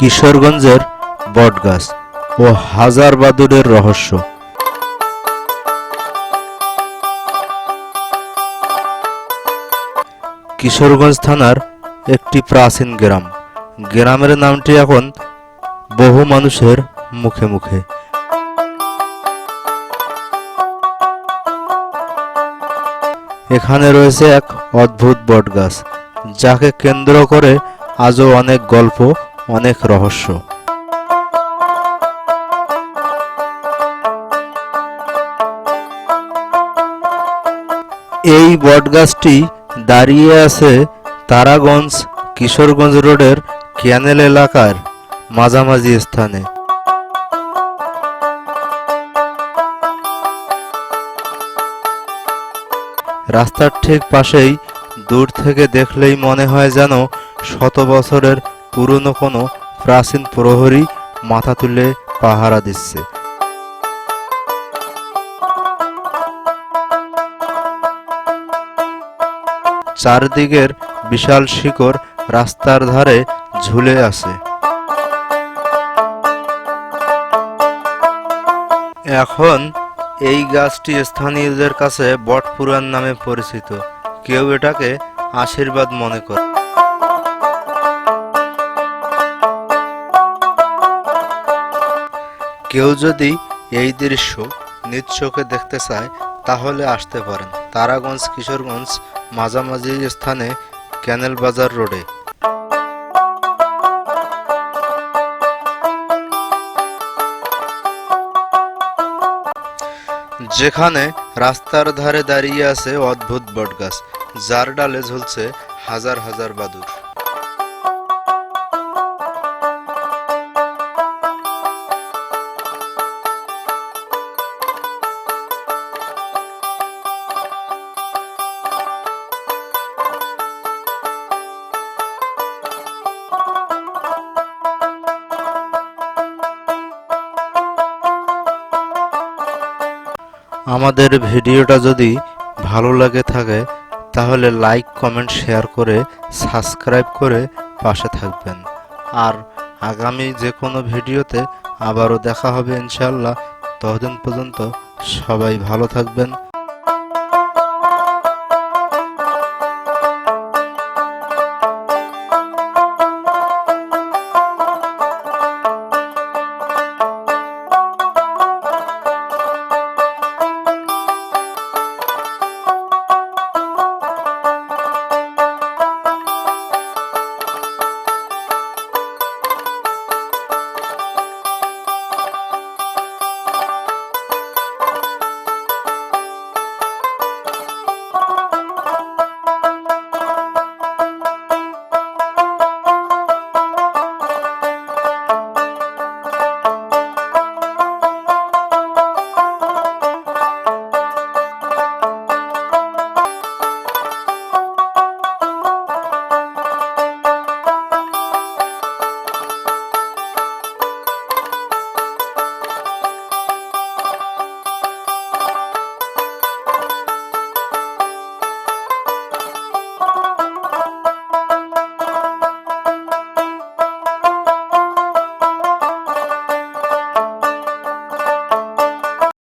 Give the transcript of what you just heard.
কিশোরগঞ্জের বটগাছ ও হাজার বাদুরের রহস্য। কিশোরগঞ্জ থানার একটি প্রাচীন গ্রাম। গ্রামের নামটি এখন বহু মানুষের মুখে মুখে। এখানে রয়েছে এক অদ্ভুত বটগাছ, যাকে কেন্দ্র করে আজও অনেক গল্প অনেক রহস্য। এই বটগাছটি দাঁড়িয়ে আছে তারাগঞ্জ কিশোরগঞ্জ রোডের ক্যানেল এলাকার মাঝামাঝি স্থানে। রাস্তার ঠিক পাশেই দূর থেকে দেখলেই মনে হয় যেন শত বছরের পুরনো কোনো প্রাচীন প্রহরী মাথা তুলে পাহারা দিচ্ছে। চারদিকের বিশাল শিকড় রাস্তার ধারে ঝুলে আছে। এখন এই গাছটি স্থানীয়দের কাছে বটপুরাণ নামে পরিচিত। কেউ এটাকে আশীর্বাদ মনে করে। কেউ যদি এই দৃশ্য নিজ চোখে দেখতে চায়, তাহলে আসতে পারেন। তারাগঞ্জ কিশোরগঞ্জ মাঝামাঝি স্থানে ক্যানেল বাজার রোডে। যেখানে রাস্তার ধারে দাঁড়িয়ে আছে অদ্ভুত বটগাছ, যার ডালে ঝুলছে হাজার হাজার বাদুর। আমাদের ভিডিওটা যদি ভালো লাগে থাকে, তাহলে লাইক, কমেন্ট, শেয়ার করে সাবস্ক্রাইব করে পাশে থাকবেন। আর আগামী যে কোনো ভিডিওতে আবারও দেখা হবে ইনশাল্লাহ ততদিন পর্যন্ত সবাই ভালো থাকবেন।